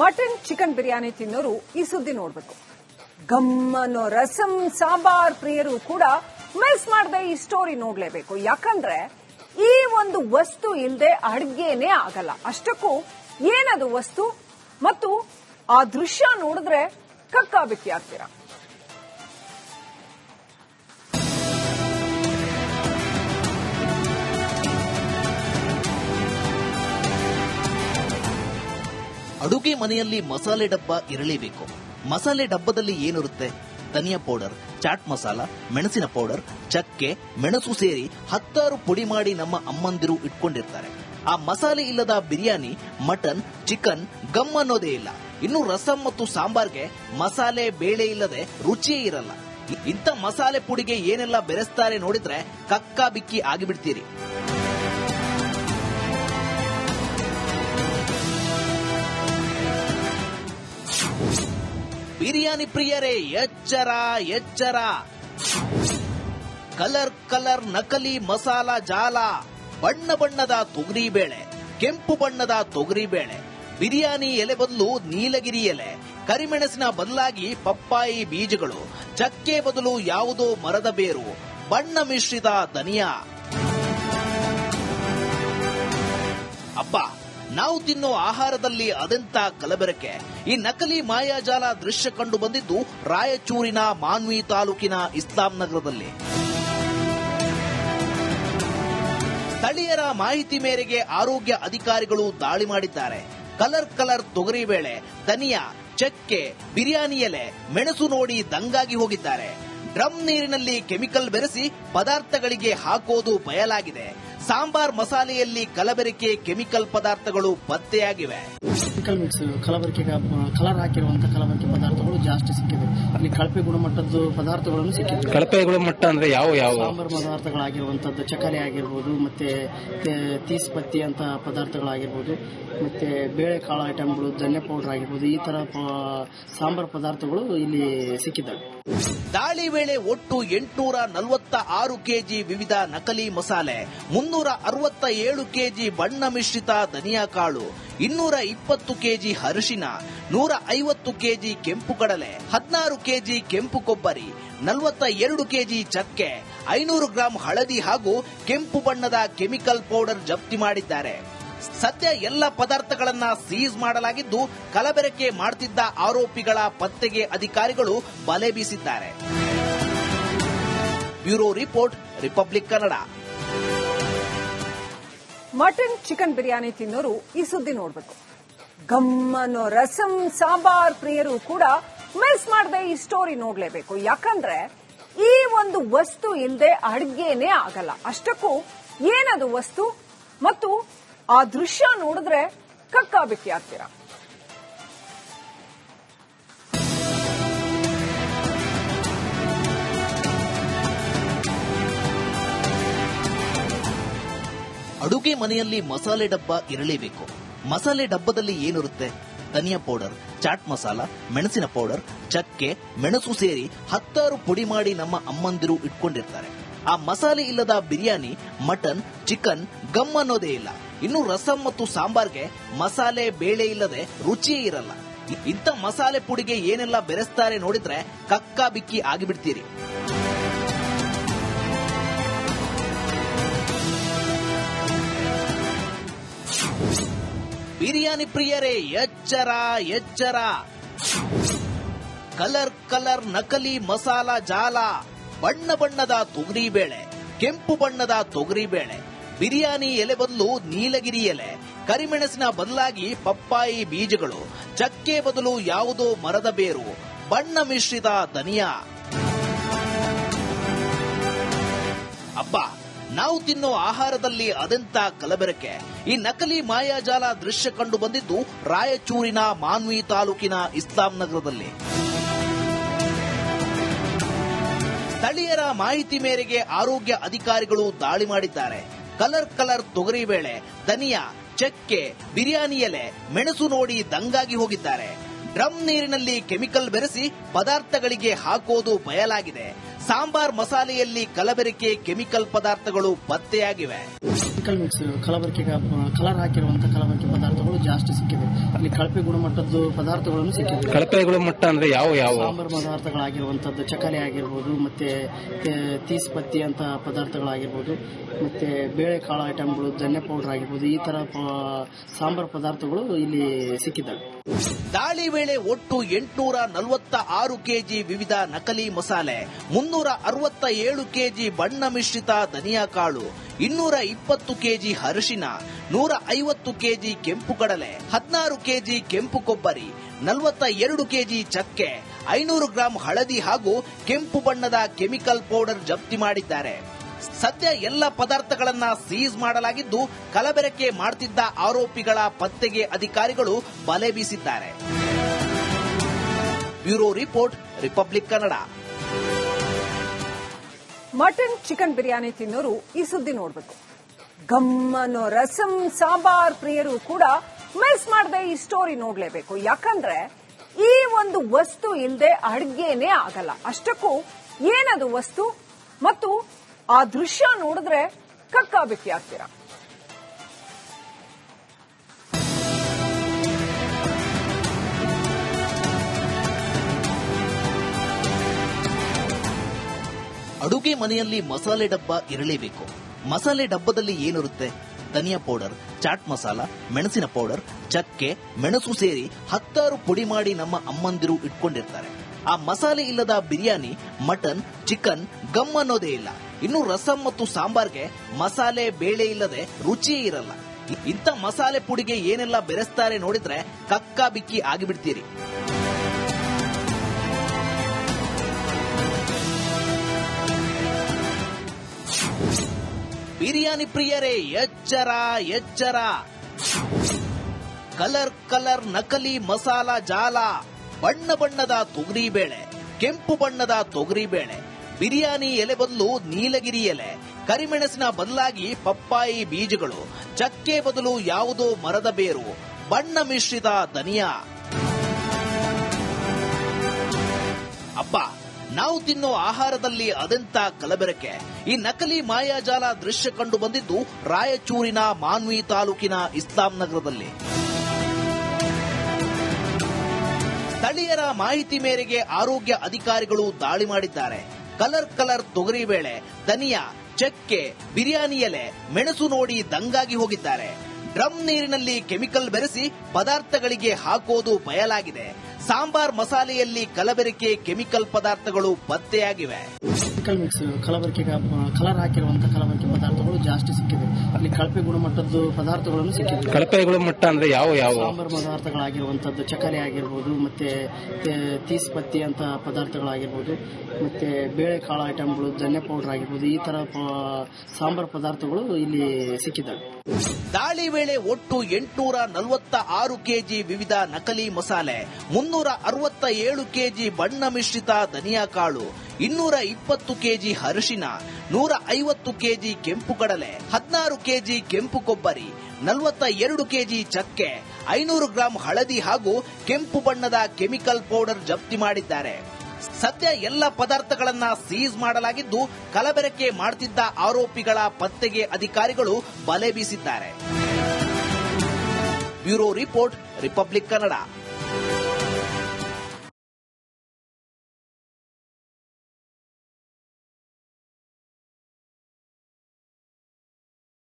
Mutton chicken biryani ತಿನ್ನೋರು ಈ ಸುದ್ದಿ ನೋಡ್ಬೇಕು. ಗಮ್ಮನೋ ರಸಂ ಸಾಂಬಾರ್ ಪ್ರಿಯರು ಕೂಡ ಮಿಸ್ ಮಾಡದೆ ಈ ಸ್ಟೋರಿ ನೋಡ್ಲೇಬೇಕು. ಯಾಕಂದ್ರೆ ಈ ಒಂದು ವಸ್ತು ಇಲ್ಲದೆ ಅಡ್ಗೆನೇ ಆಗಲ್ಲ. ಅಷ್ಟಕ್ಕೂ ಏನದು ವಸ್ತು? ಮತ್ತು ಆ ದೃಶ್ಯ ನೋಡಿದ್ರೆ ಕಕ್ಕಾಬಿಕ್ಕಿ ಆಗ್ತೀರಾ ಅಡುಗೆ ಮನೆಯಲ್ಲಿ ಮಸಾಲೆ ಡಬ್ಬ ಇರಲೇಬೇಕು. ಮಸಾಲೆ ಡಬ್ಬದಲ್ಲಿ ಏನಿರುತ್ತೆ? ಧನಿಯಾ ಪೌಡರ್, ಚಾಟ್ ಮಸಾಲ, ಮೆಣಸಿನ ಪೌಡರ್, ಚಕ್ಕೆ, ಮೆಣಸು ಸೇರಿ ಹತ್ತಾರು ಪುಡಿ ಮಾಡಿ ನಮ್ಮ ಅಮ್ಮಂದಿರು ಇಟ್ಕೊಂಡಿರ್ತಾರೆ. ಆ ಮಸಾಲೆ ಇಲ್ಲದ ಬಿರಿಯಾನಿ, ಮಟನ್, ಚಿಕನ್ ಗಮ್ ಅನ್ನೋದೇ ಇಲ್ಲ. ಇನ್ನು ರಸಂ ಮತ್ತು ಸಾಂಬಾರ್ಗೆ ಮಸಾಲೆ ಬೇಳೆ ಇಲ್ಲದೆ ರುಚಿಯೇ ಇರಲ್ಲ. ಇಂಥ ಮಸಾಲೆ ಪುಡಿಗೆ ಏನೆಲ್ಲ ಬೆರೆಸ್ತಾರೆ ನೋಡಿದ್ರೆ ಕಕ್ಕ ಬಿಕ್ಕಿ ಆಗಿಬಿಡ್ತೀರಿ. ಬಿರಿಯಾನಿ ಪ್ರಿಯರೇ, ಎಚ್ಚರ ಎಚ್ಚರ. ಕಲರ್ ಕಲರ್ ನಕಲಿ ಮಸಾಲ ಜಾಲ, ಬಣ್ಣ ಬಣ್ಣದ ತೊಗರಿ ಬೇಳೆ, ಕೆಂಪು ಬಣ್ಣದ ತೊಗರಿ ಬೇಳೆ, ಬಿರಿಯಾನಿ ಎಲೆ ಬದಲು ನೀಲಗಿರಿ ಎಲೆ, ಕರಿಮೆಣಸಿನ ಬದಲಾಗಿ ಪಪ್ಪಾಯಿ ಬೀಜಗಳು, ಚಕ್ಕೆ ಬದಲು ಯಾವುದೋ ಮರದ ಬೇರು, ಬಣ್ಣ ಮಿಶ್ರಿತ ಧನಿಯಾ. ಅಬ್ಬಾ ನಾವು ತಿನ್ನೋ ಆಹಾರದಲ್ಲಿ ಅದೆಂತ ಕಲಬೆರಕೆ. ಈ ನಕಲಿ ಮಾಯಾಜಾಲ ದೃಶ್ಯ ಕಂಡು ಬಂದಿದ್ದು ರಾಯಚೂರಿನ ಮಾನ್ವಿ ತಾಲೂಕಿನ ಇಸ್ಲಾಂ ನಗರದಲ್ಲಿ. ಸ್ಥಳೀಯರ ಮಾಹಿತಿ ಮೇರೆಗೆ ಆರೋಗ್ಯ ಅಧಿಕಾರಿಗಳು ದಾಳಿ ಮಾಡಿದ್ದಾರೆ. ಕಲರ್ ಕಲರ್ ತೊಗರಿಬೇಳೆ ಧನಿಯಾ, ಚಕ್ಕೆ, ಬಿರಿಯಾನಿ ಎಲೆ, ಮೆಣಸು ನೋಡಿ ದಂಗಾಗಿ ಹೋಗಿದ್ದಾರೆ. ಡ್ರಮ್ ನೀರಿನಲ್ಲಿ ಕೆಮಿಕಲ್ ಬೆರೆಸಿ ಪದಾರ್ಥಗಳಿಗೆ ಹಾಕೋದು ಬಯಲಾಗಿದೆ. ಸಾಂಬಾರ್ ಮಸಾಲೆಯಲ್ಲಿ ಕಲಬೆರಕೆ ಕೆಮಿಕಲ್ ಪದಾರ್ಥಗಳು ಪತ್ತೆಯಾಗಿವೆ. ಕೆಮಿಕಲ್ ಮಿಕ್ಸ್ ಕಲಬೆರಕೆ ಕಲರ್ ಹಾಕಿರುವಂತ ಕಲಬೆರಕೆ ಪದಾರ್ಥಗಳು ಜಾಸ್ತಿ ಸಿಕ್ಕಿದೆ ಇಲ್ಲಿ ಕಳಪೆ ಗುಣಮಟ್ಟದ ಪದಾರ್ಥಗಳನ್ನು ಸಿಕ್ಕಿದೆ ಕಳಪೆ ಗುಣಮಟ್ಟ ಅಂದ್ರೆ ಯಾವ ಯಾವ? ಸಾಂಬಾರು ಪದಾರ್ಥಗಳಾಗಿರುವಂತದ್ದು ಚಕರೆ ಆಗಿರ್ಬೋದು ಮತ್ತೆ ತೀಸ್ಪತ್ತಿ ತೀಸ್ ಪತ್ತಿ ಅಂತ ಪದಾರ್ಥಗಳಾಗಿರ್ಬೋದು ಮತ್ತೆ ಬೇಳೆಕಾಳು ಐಟಮ್ಗಳು ಧನ್ಯ ಪೌಡರ್ ಆಗಿರ್ಬೋದು ಈ ತರ ಪ- ಸಾಂಬಾರ್ ಪದಾರ್ಥಗಳು ಇಲ್ಲಿ ಸಿಕ್ಕಿದ್ದಾವೆ. ದಾಳಿ ವೇಳೆ ಒಟ್ಟು ಎಂಟುನೂರ ನಲವತ್ತ ಆರು ಕೆಜಿ ವಿವಿಧ ನಕಲಿ ಮಸಾಲೆ ಮುನ್ನೂರ ಅರವತ್ತ ಏಳು ಕೆಜಿ ಬಣ್ಣ ಮಿಶ್ರಿತ ಧನಿಯಾ ಕಾಳು ಇನ್ನೂರ ಇಪ್ಪತ್ತು ಕೆಜಿ ಅರಿಶಿನ ನೂರ ಐವತ್ತು ಕೆಜಿ ಕೆಂಪು ಕಡಲೆ, ಹದಿನಾರು ಕೆಜಿ ಕೆಂಪು ಕೊಬ್ಬರಿ ನಲವತ್ತ ಎರಡು ಕೆಜಿ ಚಕ್ಕೆ, ಐನೂರು ಗ್ರಾಂ ಹಳದಿ ಹಾಗೂ ಕೆಂಪು ಬಣ್ಣದ ಕೆಮಿಕಲ್ ಪೌಡರ್ ಜಪ್ತಿ ಮಾಡಿದ್ದಾರೆ. ಸದ್ಯ ಎಲ್ಲ ಪದಾರ್ಥಗಳನ್ನ ಸೀಸ್ ಮಾಡಲಾಗಿದ್ದು, ಕಲಬೆರಕೆ ಮಾಡುತ್ತಿದ್ದ ಆರೋಪಿಗಳ ಪತ್ತೆಗೆ ಅಧಿಕಾರಿಗಳು ಬಲೆ ಬೀಸಿದ್ದಾರೆ. Bureau report, Republic Kannada. Mutton chicken biryani ತಿನ್ನೋರು ಈ ಸುದ್ದಿ ನೋಡ್ಬೇಕು. ಗಮ್ಮನೋ, ರಸಂ, ಸಾಂಬಾರ್ ಪ್ರಿಯರು ಕೂಡ ಮಿಸ್ ಮಾಡದೆ ಈ ಸ್ಟೋರಿ ನೋಡ್ಲೇಬೇಕು. ಯಾಕಂದ್ರೆ ಈ ಒಂದು ವಸ್ತು ಇಲ್ಲದೆ ಅಡ್ಗೆನೇ ಆಗಲ್ಲ. ಅಷ್ಟಕ್ಕೂ ಏನದು ವಸ್ತು? ಮತ್ತು ಆ ದೃಶ್ಯ ನೋಡಿದ್ರೆ ಕಕ್ಕಾಬಿಕ್ಕಿ ಆಗ್ತೀರಾ? ಅಡುಗೆ ಮನೆಯಲ್ಲಿ ಮಸಾಲೆ ಡಬ್ಬ ಇರಲೇಬೇಕು. ಮಸಾಲೆ ಡಬ್ಬದಲ್ಲಿ ಏನಿರುತ್ತೆ? ಧನಿಯಾ ಪೌಡರ್, ಚಾಟ್ ಮಸಾಲ, ಮೆಣಸಿನ ಪೌಡರ್, ಚಕ್ಕೆ, ಮೆಣಸು ಸೇರಿ ಹತ್ತಾರು ಪುಡಿ ಮಾಡಿ ನಮ್ಮ ಅಮ್ಮಂದಿರು ಇಟ್ಕೊಂಡಿರ್ತಾರೆ. ಆ ಮಸಾಲೆ ಇಲ್ಲದ ಬಿರಿಯಾನಿ, ಮಟನ್, ಚಿಕನ್ ಗಮ್ ಅನ್ನೋದೇ ಇಲ್ಲ. ಇನ್ನು ರಸಂ ಮತ್ತು ಸಾಂಬಾರ್ಗೆ ಮಸಾಲೆ ಬೇಳೆ ಇಲ್ಲದೆ ರುಚಿಯೇ ಇರಲ್ಲ. ಇಂಥ ಮಸಾಲೆ ಪುಡಿಗೆ ಏನೆಲ್ಲ ಬೆರೆಸ್ತಾರೆ ನೋಡಿದ್ರೆ ಕಕ್ಕಾ ಬಿಕ್ಕಿ ಆಗಿಬಿಡ್ತೀರಿ. ಬಿರಿಯಾನಿ ಪ್ರಿಯರೇ, ಎಚ್ಚರ ಎಚ್ಚರ. ಕಲರ್ ಕಲರ್ ನಕಲಿ ಮಸಾಲ ಜಾಲ, ಬಣ್ಣ ಬಣ್ಣದ ತೊಗರಿ ಬೇಳೆ, ಕೆಂಪು ಬಣ್ಣದ ತೊಗರಿ ಬೇಳೆ, ಬಿರಿಯಾನಿ ಎಲೆ ಬದಲು ನೀಲಗಿರಿ ಎಲೆ, ಕರಿಮೆಣಸಿನ ಬದಲಾಗಿ ಪಪ್ಪಾಯಿ ಬೀಜಗಳು, ಚಕ್ಕೆ ಬದಲು ಯಾವುದೋ ಮರದ ಬೇರು, ಬಣ್ಣ ಮಿಶ್ರಿತ ಧನಿಯಾ. ಅಬ್ಬಾ ನಾವು ತಿನ್ನೋ ಆಹಾರದಲ್ಲಿ ಅದೆಂತ ಕಲಬೆರಕೆ? ಈ ನಕಲಿ ಮಾಯಾಜಾಲ ದೃಶ್ಯ ಕಂಡು ಬಂದಿದ್ದು ರಾಯಚೂರಿನ ಮಾನ್ವಿ ತಾಲೂಕಿನ ಇಸ್ಲಾಂ ನಗರದಲ್ಲಿ. ಸ್ಥಳೀಯರ ಮಾಹಿತಿ ಮೇರೆಗೆ ಆರೋಗ್ಯ ಅಧಿಕಾರಿಗಳು ದಾಳಿ ಮಾಡಿದ್ದಾರೆ. ಕಲರ್ ಕಲರ್ ತೊಗರಿ ಬೇಳೆ, ಧನಿಯಾ, ಚಕ್ಕೆ, ಬಿರಿಯಾನಿ ಎಲೆ, ಮೆಣಸು ನೋಡಿ ದಂಗಾಗಿ ಹೋಗಿದ್ದಾರೆ. ಡ್ರಮ್ ನೀರಿನಲ್ಲಿ ಕೆಮಿಕಲ್ ಬೆರೆಸಿ ಪದಾರ್ಥಗಳಿಗೆ ಹಾಕೋದು ಬಯಲಾಗಿದೆ. ಸಾಂಬಾರ್ ಮಸಾಲೆಯಲ್ಲಿ ಕಲಬೆರಕೆ ಕೆಮಿಕಲ್ ಪದಾರ್ಥಗಳು ಪತ್ತೆಯಾಗಿವೆ. ಕೆಮಿಕಲ್ ಮಿಕ್ಸ್ ಕಲಬೆರಕೆಗೆ ಕಲರ್ ಹಾಕಿರುವಂತ ಕಲಬೆರಕೆ ಪದಾರ್ಥಗಳು ಜಾಸ್ತಿ ಸಿಕ್ಕಿವೆ. ಅಲ್ಲಿ ಕಳಪೆ ಗುಣಮಟ್ಟದ್ದು ಪದಾರ್ಥಗಳನ್ನು ಸಿಕ್ಕಿದೆ ಕಳಪೆ ಗುಣಮಟ್ಟ ಅಂದ್ರೆ ಯಾವ ಯಾವ? ಸಾಂಬಾರ್ ಪದಾರ್ಥಗಳಾಗಿರುವಂತದ್ದು ಚಕಲಿ ಆಗಿರ್ಬೋದು ಮತ್ತೆ ತೀಸ್ ಪತ್ತಿ ಅಂತ ಪದಾರ್ಥಗಳಾಗಿರ್ಬೋದು ಮತ್ತೆ ಬೇಳೆಕಾಳು ಐಟಮ್ಗಳು ಧನ್ಯ ಪೌಡರ್ ಆಗಿರ್ಬೋದು ಈ ತರ ಪ- ಸಾಂಬಾರ್ ಪದಾರ್ಥಗಳು ಇಲ್ಲಿ ಸಿಕ್ಕಿದ್ದಾವೆ. ದಾಳಿ ವೇಳೆ ಒಟ್ಟು ಎಂಟುನೂರ ನಲವತ್ತ ಆರು ಕೆಜಿ ವಿವಿಧ ನಕಲಿ ಮಸಾಲೆ ಮುನ್ನೂರ ಅರವತ್ತ ಏಳು ಕೆಜಿ ಬಣ್ಣ ಮಿಶ್ರಿತ ಧನಿಯಾ ಕಾಳು ಇನ್ನೂರ ಇಪ್ಪತ್ತು ಕೆಜಿ ಅರಿಶಿನ ನೂರ ಐವತ್ತು ಕೆಜಿ ಕೆಂಪು ಕಡಲೆ, ಹದಿನಾರು ಕೆಜಿ ಕೆಂಪು ಕೊಬ್ಬರಿ ನಲವತ್ತ ಎರಡು ಕೆಜಿ ಚಕ್ಕೆ, ಐನೂರು ಗ್ರಾಂ ಹಳದಿ ಹಾಗೂ ಕೆಂಪು ಬಣ್ಣದ ಕೆಮಿಕಲ್ ಪೌಡರ್ ಜಪ್ತಿ ಮಾಡಿದ್ದಾರೆ. ಸದ್ಯ ಎಲ್ಲ ಪದಾರ್ಥಗಳನ್ನ ಸೀಸ್ ಮಾಡಲಾಗಿದ್ದು ಕಲಬೆರಕೆ ಮಾಡ್ತಿದ್ದ ಆರೋಪಿಗಳ ಪತ್ತೆಗೆ ಅಧಿಕಾರಿಗಳು ಬಲೆ ಬೀಸಿದ್ದಾರೆ. Bureau report, Republic Kannada. Mutton chicken biryani ತಿನ್ನೋರು ಈ ಸುದ್ದಿ ನೋಡ್ಬೇಕು. ಗಮ್ಮನೋ ರಸಂ ಸಾಂಬಾರ್ ಪ್ರಿಯರು ಕೂಡ ಮಿಸ್ ಮಾಡದೆ ಈ ಸ್ಟೋರಿ ನೋಡ್ಲೇಬೇಕು. ಯಾಕಂದ್ರೆ ಈ ಒಂದು ವಸ್ತು ಇಲ್ಲದೆ ಅಡ್ಗೆನೇ ಆಗಲ್ಲ. ಅಷ್ಟಕ್ಕೂ ಏನದು ವಸ್ತು? ಮತ್ತು ಆ ದೃಶ್ಯ ನೋಡಿದ್ರೆ ಕಕ್ಕಾಬಿಕ್ಕಿ ಆಗ್ತೀರಾ ಅಡುಗೆ ಮನೆಯಲ್ಲಿ ಮಸಾಲೆ ಡಬ್ಬ ಇರಲೇಬೇಕು. ಮಸಾಲೆ ಡಬ್ಬದಲ್ಲಿ ಏನಿರುತ್ತೆ? ಧನಿಯಾ ಪೌಡರ್, ಚಾಟ್ ಮಸಾಲ, ಮೆಣಸಿನ ಪೌಡರ್, ಚಕ್ಕೆ, ಮೆಣಸು ಸೇರಿ ಹತ್ತಾರು ಪುಡಿ ಮಾಡಿ ನಮ್ಮ ಅಮ್ಮಂದಿರು ಇಟ್ಕೊಂಡಿರ್ತಾರೆ. ಆ ಮಸಾಲೆ ಇಲ್ಲದ ಬಿರಿಯಾನಿ, ಮಟನ್, ಚಿಕನ್ ಗಮ್ ಅನ್ನೋದೇ ಇಲ್ಲ. ಇನ್ನು ರಸಂ ಮತ್ತು ಸಾಂಬಾರ್ಗೆ ಮಸಾಲೆ ಬೇಳೆ ಇಲ್ಲದೆ ರುಚಿಯೇ ಇರಲ್ಲ. ಇಂಥ ಮಸಾಲೆ ಪುಡಿಗೆ ಏನೆಲ್ಲ ಬೆರೆಸ್ತಾರೆ ನೋಡಿದ್ರೆ ಕಕ್ಕಾ ಬಿಕ್ಕಿ ಆಗಿಬಿಡ್ತೀರಿ. ಬಿರಿಯಾನಿ ಪ್ರಿಯರೇ, ಎಚ್ಚರ ಎಚ್ಚರ. ಕಲರ್ ಕಲರ್ ನಕಲಿ ಮಸಾಲ ಜಾಲ, ಬಣ್ಣ ಬಣ್ಣದ ತೊಗರಿ ಬೇಳೆ, ಕೆಂಪು ಬಣ್ಣದ ತೊಗರಿ ಬೇಳೆ, ಬಿರಿಯಾನಿ ಎಲೆ ಬದಲು ನೀಲಗಿರಿ ಎಲೆ, ಕರಿಮೆಣಸಿನ ಬದಲಾಗಿ ಪಪ್ಪಾಯಿ ಬೀಜಗಳು, ಚಕ್ಕೆ ಬದಲು ಯಾವುದೋ ಮರದ ಬೇರು, ಬಣ್ಣ ಮಿಶ್ರಿತ ಧನಿಯಾ. ಅಪ್ಪ ನಾವು ತಿನ್ನೋ ಆಹಾರದಲ್ಲಿ ಅದೆಂತ ಕಲಬೆರಕೆ? ಈ ನಕಲಿ ಮಾಯಾಜಾಲ ದೃಶ್ಯ ಕಂಡು ಬಂದಿದ್ದು ರಾಯಚೂರಿನ ಮಾನ್ವಿ ತಾಲೂಕಿನ ಇಸ್ಲಾಂ ನಗರದಲ್ಲಿ. ಸ್ಥಳೀಯರ ಮಾಹಿತಿ ಮೇರೆಗೆ ಆರೋಗ್ಯ ಅಧಿಕಾರಿಗಳು ದಾಳಿ ಮಾಡಿದ್ದಾರೆ. ಕಲರ್ ಕಲರ್ ತೊಗರಿಬೇಳೆ ಧನಿಯಾ, ಚಕ್ಕೆ, ಬಿರಿಯಾನಿ ಎಲೆ, ಮೆಣಸು ನೋಡಿ ದಂಗಾಗಿ ಹೋಗಿದ್ದಾರೆ. ಡ್ರಮ್ ನೀರಿನಲ್ಲಿ ಕೆಮಿಕಲ್ ಬೆರೆಸಿ ಪದಾರ್ಥಗಳಿಗೆ ಹಾಕೋದು ಬಯಲಾಗಿದೆ. ಸಾಂಬಾರ್ ಮಸಾಲೆಯಲ್ಲಿ ಕಲಬೆರಕೆ ಕೆಮಿಕಲ್ ಪದಾರ್ಥಗಳು ಪತ್ತೆಯಾಗಿವೆ. ಕೆಮಿಕಲ್ ಮಿಕ್ಸ್ ಕಲಬೆರಕೆಗೆ ಕಲರ್ ಹಾಕಿರುವಂತ ಕಲಬೆರಕೆ ಪದಾರ್ಥಗಳು ಜಾಸ್ತಿ ಸಿಕ್ಕಿದೆ. ಅಲ್ಲಿ ಕಳಪೆ ಗುಣಮಟ್ಟದ್ದು ಪದಾರ್ಥಗಳನ್ನು ಸಿಕ್ಕಿದೆ. ಕಳಪೆ ಗುಣಮಟ್ಟ ಅಂದ್ರೆ ಯಾವ ಯಾವ? ಸಾಂಬಾರು ಪದಾರ್ಥಗಳಾಗಿರುವಂತದ್ದು ಚಕಲಿ ಆಗಿರ್ಬೋದು ಮತ್ತೆ ತೀಸ್ಪತ್ತಿ ತೀಸ್ ಪತ್ತಿ ಅಂತ ಪದಾರ್ಥಗಳಾಗಿರ್ಬೋದು ಮತ್ತೆ ಬೇಳೆಕಾಳು ಐಟಮ್ಗಳು ಧನ್ಯ ಪೌಡರ್ ಆಗಿರ್ಬೋದು ಈ ತರ ಪ- ಸಾಂಬಾರ್ ಪದಾರ್ಥಗಳು ಇಲ್ಲಿ ಸಿಕ್ಕಿದ್ದಾವೆ ದಾಳಿ ವೇಳೆ ಒಟ್ಟು ಎಂಟುನೂರ ನಲವತ್ತ ಆರು ಕೆಜಿ ವಿವಿಧ ನಕಲಿ ಮಸಾಲೆ ಮುನ್ನೂರ ಅರವತ್ತ ಏಳು ಕೆಜಿ ಬಣ್ಣ ಮಿಶ್ರಿತ ಧನಿಯಾ ಕಾಳು ಇನ್ನೂರ ಇಪ್ಪತ್ತು ಕೆಜಿ ಅರಿಶಿನ ನೂರ ಐವತ್ತು ಕೆಜಿ ಕೆಂಪು ಕಡಲೆ, ಹದಿನಾರು ಕೆಜಿ ಕೆಂಪು ಕೊಬ್ಬರಿ ನಲವತ್ತ ಎರಡು ಕೆಜಿ ಚಕ್ಕೆ, ಐನೂರು ಗ್ರಾಂ ಹಳದಿ ಹಾಗೂ ಕೆಂಪು ಬಣ್ಣದ ಕೆಮಿಕಲ್ ಪೌಡರ್ ಜಪ್ತಿ ಮಾಡಿದ್ದಾರೆ. ಸದ್ಯ ಎಲ್ಲ ಪದಾರ್ಥಗಳನ್ನ ಸೀಸ್ ಮಾಡಲಾಗಿದ್ದು ಕಲಬೆರಕೆ ಮಾಡುತ್ತಿದ್ದ ಆರೋಪಿಗಳ ಪತ್ತೆಗೆ ಅಧಿಕಾರಿಗಳು ಬಲೆ ಬೀಸಿದ್ದಾರೆ. Bureau report, Republic Kannada.